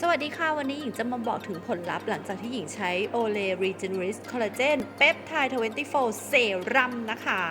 สวัสดีค่ะ วันนี้หญิงจะมาบอกถึงผลลัพธ์หลังจากที่หญิงใช้ Olay Regenerist Collagen Peptide 24 Serum นะคะ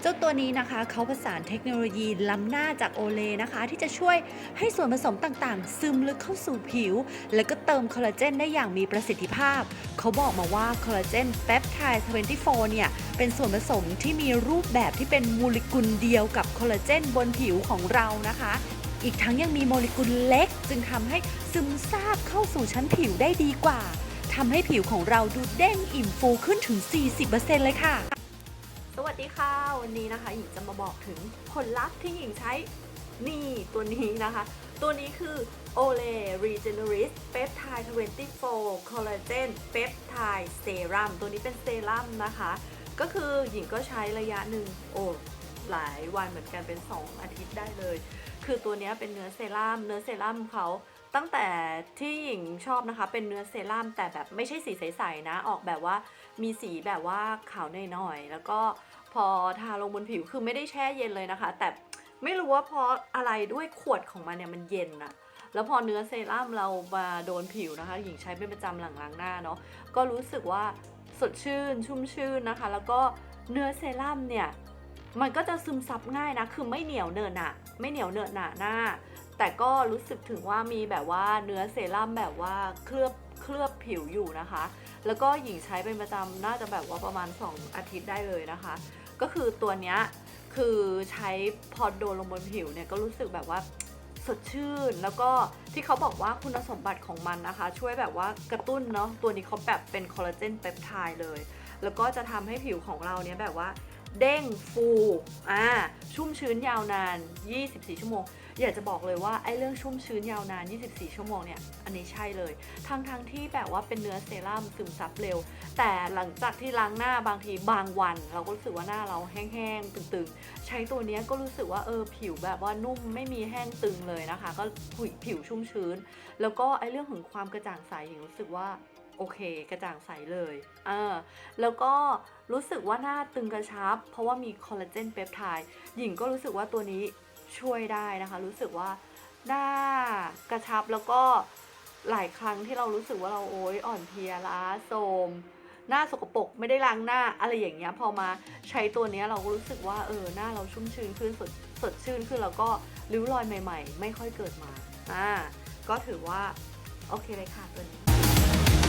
เจ้าตัวนี้นะคะ เขาผสานเทคโนโลยีล้ำหน้าจากโอเลนะคะ ที่จะช่วยให้ส่วนผสมต่างๆ ซึมลึกเข้าสู่ผิว แล้วก็เติมคอลลาเจนได้อย่างมีประสิทธิภาพ เขาบอกมาว่าคอลลาเจนเปปไทด์24 เนี่ย เป็นส่วนผสมที่มีรูปแบบที่เป็นโมเลกุลเดียวกับคอลลาเจนบนผิวของเรานะคะ อีกทั้งยังมีโมเลกุลเล็ก จึงทำให้ซึมซาบเข้าสู่ชั้นผิวได้ดีกว่าทำให้ผิวของเราดูเด้งอิ่มฟูขึ้นถึง 40%เลยค่ะ สวัสดีค่ะ วันนี้นะคะ หญิงจะมาบอกถึงผลลัพธ์ที่หญิงใช้นี่ตัวนี้นะคะ ตัวนี้คือ Olay Regenerist Peptide 24 Collagen Peptide Serum ตัวนี้เป็นเซรั่มนะคะ ก็คือหญิงก็ใช้ระยะหนึ่งโอ้หลายวันเหมือนกันเป็น 2 อาทิตย์ได้เลย คือตัวนี้เป็นเนื้อเซรั่มเนื้อเซรั่มเขาตั้งแต่ที่หญิงชอบนะคะ เป็นเนื้อเซรั่มแต่แบบไม่ใช่สีใสๆนะ ออกแบบว่ามีสีแบบว่าขาวหน่อยๆแล้วก็พอทาลงบนผิวคือไม่ได้แช่เย็นเลยนะคะ แต่ไม่รู้ว่าเพราะอะไรด้วยขวดของมันเนี่ยมันเย็นอะแล้วพอเนื้อเซรั่มเรามาโดนผิวนะคะ หญิงใช้เป็นประจำหลังล้างหน้าเนาะก็รู้สึกว่าสดชื่นชุ่มชื่นนะคะ แล้วก็เนื้อเซรั่มเนี่ย มันก็จะซึมซับง่ายนะ คือไม่เหนียวเนอะหนะไม่เหนียวเนอะหนะหน้า แต่ก็รู้สึกถึงว่ามีแบบว่าเนื้อเซรั่มแบบว่าเคลือบเคลือบผิวอยู่นะคะ แล้วก็หญิงใช้เป็นประจำน่าจะแบบว่าประมาณ 2 อาทิตย์ได้เลยนะคะ ก็คือตัวเนี้ยคือใช้พอโดนลงบนผิวเนี่ยก็รู้สึกแบบว่าสดชื่น แล้วก็ที่เขาบอกว่าคุณสมบัติของมันนะคะ ช่วยแบบว่ากระตุ้นเนาะตัวนี้เขาแบบเป็นคอลลาเจนเปปไทด์เลย แล้วก็จะทำให้ผิวของเราเนี่ยแบบว่า เด้งฟูอ่าชุ่มชื้นยาวนาน 24 ชั่วโมง อยากจะบอกเลยว่าไอ้เรื่องชุ่มชื้นยาวนาน 24 ชั่วโมงเนี่ยอันนี้ใช่เลยทั้งทั้งที่แบบว่าเป็นเนื้อเซรั่มซึมซับเร็ว แต่หลังจากที่ล้างหน้าบางทีบางวัน เราก็รู้สึกว่าหน้าเราแห้งๆตึงๆ ใช้ตัวนี้ก็รู้สึกว่าเออผิวแบบว่านุ่มไม่มีแห้งตึงเลยนะคะ ก็ผิวชุ่มชื้น แล้วก็ไอ้เรื่องของความกระจ่างใสอย่างรู้สึกว่า โอเค กระจ่างใสเลยเออแล้วก็รู้สึกว่าหน้าตึงกระชับ เพราะว่ามีคอลลาเจนเปปไทด์หญิงก็รู้สึกว่าตัวนี้ช่วยได้นะคะ รู้สึกว่าหน้ากระชับแล้วก็หลายครั้งที่เรารู้สึกว่าเราโอ๊ยอ่อนเพลียล้าโทมหน้าสกปรกไม่ได้ล้างหน้าอะไรอย่างเงี้ยพอมาใช้ตัวนี้เราก็รู้สึกว่าเออหน้าเราชุ่มชื้นขึ้นสดสดชื่นขึ้นแล้วก็ริ้วรอยใหม่ ๆ ไม่ค่อยเกิดมาอ่าก็ถือว่าโอเคเลยค่ะตัวนี้